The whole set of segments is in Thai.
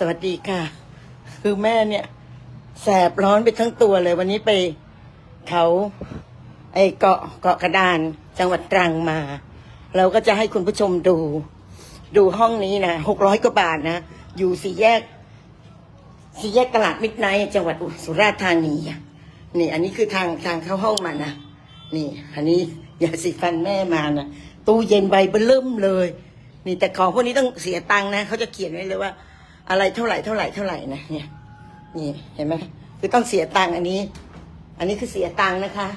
สวัสดีค่ะ คือแม่เนี่ย แสบร้อนไปทั้งตัวเลย วันนี้ไปเขาไอเกาะเกาะกระดาน จังหวัดตรังมา เราก็จะให้คุณผู้ชมดู ดูห้องนี้นะหกร้อยกว่าบาทนะ อยู่สี่แยก สี่แยกตลาดมิตรไนจังหวัดสุราษฎร์ธานีนี่ อันนี้คือทางทางเข้าห้องมานะนี่ อันนี้ยาสีฟันแม่มานะตู้เย็นใบเบิ่มเลย นี่แต่ของพวกนี้ต้องเสียตังค์นะเขาจะเขียนไว้เลยว่า อะไรเท่าไหร่เท่าไหร่เท่าไหร่นะเนี่ยนี่เห็นไหมคือต้องเสียตังค์อันนี้ อันนี้คือเสียตังค์นะคะ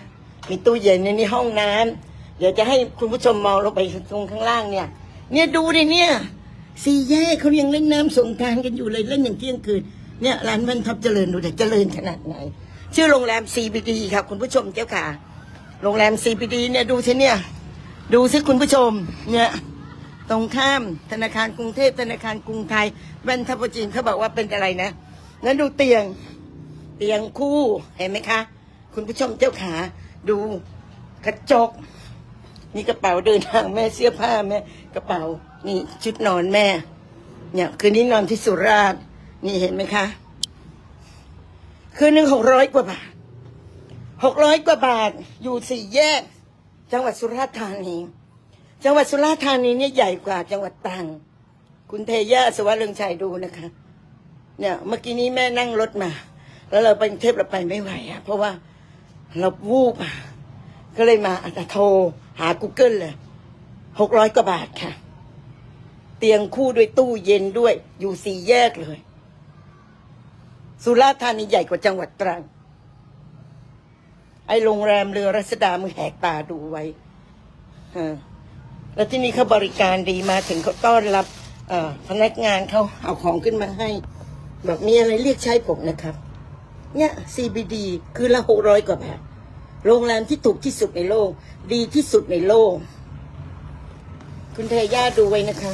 มีตู้เย็นในนี่ห้องน้ำเดี๋ยวจะให้คุณผู้ชมมองลงไปตรงข้างล่างเนี่ย เนี่ยดูดิเนี่ยสี่แยกเขายังเล่นน้ำสงการกันอยู่เลยเล่นอย่างเที่ยงคืนเนี่ยร้านวันทับเจริญดูแต่เจริญขนาดไหน ชื่อโรงแรม CBD ครับคุณผู้ชมเจ้าค่ะ โรงแรม CBD เนี่ยดูสิเนี่ย ดูสิคุณผู้ชมเนี่ย ตรงข้ามธนาคารกรุงเทพธนาคารกรุงไทยแว่นทับจีนเขาบอกว่าเป็นอะไรนะนั้นดูเตียงเตียงคู่เห็นไหมคะ คุณผู้ชมเจ้าขาดูกระจกนี่กระเป๋าเดินทางแม่เสื้อผ้าแม่กระเป๋านี่ชุดนอนแม่ เนี่ยคืนนี้นอนที่สุราษฎร์นี่เห็นไหมคะคืนหนึ่งหกร้อยกว่าบาทหกร้อยกว่าบาท อยู่สี่แยก จังหวัดสุราษฎร์ธานี จังหวัดสุราษฎร์ธานีเนี่ยใหญ่กว่าจังหวัดตรัง คุณเทย่าสวัสดิ์เรืองชัยดูนะคะ เนี่ย เมื่อกี้นี้แม่นั่งรถมา แล้วเราไปเทพเราไปไม่ไหวอะเพราะว่าเราวูบอะก็เลยมาอาจจะโทรหา Google เลยหกร้อยกว่าบาทค่ะ เตียงคู่ด้วยตู้เย็นด้วย อยู่สี่แยกเลย สุราษฎร์ธานีใหญ่กว่าจังหวัดตรัง ไอ้โรงแรมเรือรัศดามึงแหกตาดูไว้ เออ แล้วที่นี่เขาบริการดีมาถึงเขาต้อนรับพนักงานเขาเอาของขึ้นมาให้ แบบมีอะไรเรียกใช้ผมนะครับ เนี่ย CBD คือละหกร้อยกว่าบาทโรงแรมที่ถูกที่สุดในโลก ดีที่สุดในโลก คุณเทย่าดูไว้นะคะ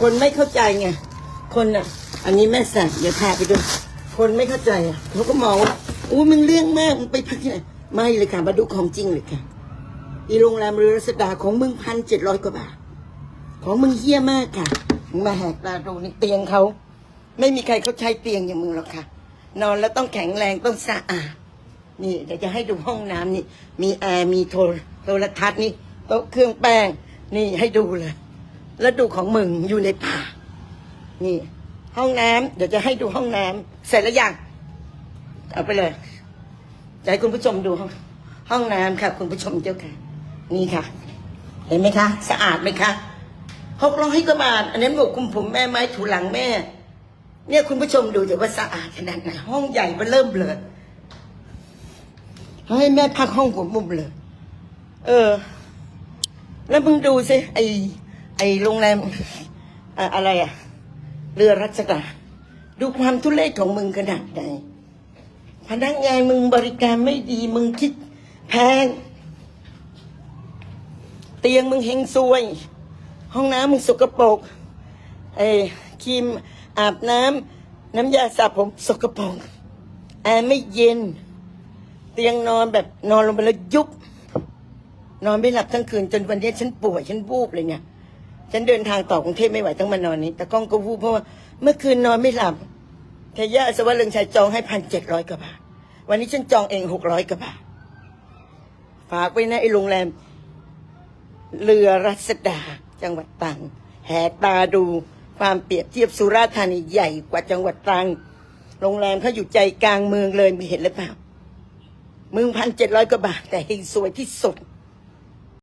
คนไม่เข้าใจไงคนอะ อันนี้แม่สั่งเดี๋ยวพาไปดู คนไม่เข้าใจอะเขาก็มองว่าอู้มึงเรื่องมากมึงไปพักที่ไหนไม่เลยค่ะมาดูของจริงเลยค่ะ อีโรงแรมเรือรัศดาของมึงพันเจ็ดร้อยกว่าบาท ของมึงเฮี้ยมากค่ะ มึงมาแหกตาดูนี่เตียงเขา ไม่มีใครเขาใช้เตียงอย่างมึงหรอกค่ะ นอนแล้วต้องแข็งแรงต้องสะอาด นี่เดี๋ยวจะให้ดูห้องน้ำนี่ มีแอร์มีโทรโทรทัศน์นี่โต๊ะเครื่องแป้ง นี่ให้ดูเลย แล้วดูของมึงอยู่ในป่า นี่ ห้องน้ำเดี๋ยวจะให้ดูห้องน้ำเสร็จแล้วยังเอาไปเลยจะให้คุณผู้ชมดูห้องห้องน้ำค่ะ คุณผู้ชมเจ้าค่ะ นี่ค่ะ เห็นไหมคะ สะอาดไหมคะหกร้อยกว่าบาท อันนี้บอกคุมผมแม่ไม้ถูหลังแม่ เนี่ยคุณผู้ชมดูเดี๋ยวว่าสะอาดขนาดไหนห้องใหญ่มาเริ่มเลยให้แม่พักห้องผมมุมเลย เออ แล้วมึงดูสิไอไอโรงแรมอะอะไรอะเรือรัชดาดูความทุเรศของมึงขนาดไหนพนักงานมึงบริการไม่ดีมึงคิดแพง ตียงมึงเฮงซวย ห้องน้ำมึงสกปรกไอ้ครีมอาบน้ำน้ำยาสระผมสกปรกแอร์ไม่เย็น เตียงนอนแบบนอนลงไปแล้วยุบ นอนไม่หลับทั้งคืนจนวันนี้ฉันป่วยฉันวูบเลยเนี่ย ฉันเดินทางต่อกรุงเทพไม่ไหวต้องมานอนนี้ แต่กล้องก็วูบเพราะว่าเมื่อคืนนอนไม่หลับเทย่าสวัสดิ์เรืองชัยจองให้พันเจ็ดร้อยกว่าบาท วันนี้ฉันจองเองหกร้อยกว่าบาท ฝากไว้นะไอ้โรงแรม เรือรัศดา จังหวัดตรัง แหกตาดูความเปรียบเทียบสุราษฎร์ธานีใหญ่กว่าจังหวัดตรัง โรงแรมเขาอยู่ใจกลางเมืองเลยมีเห็นหรือเปล่ามึงพันเจ็ดร้อยกว่าบาทแต่เฮงสวยที่สุด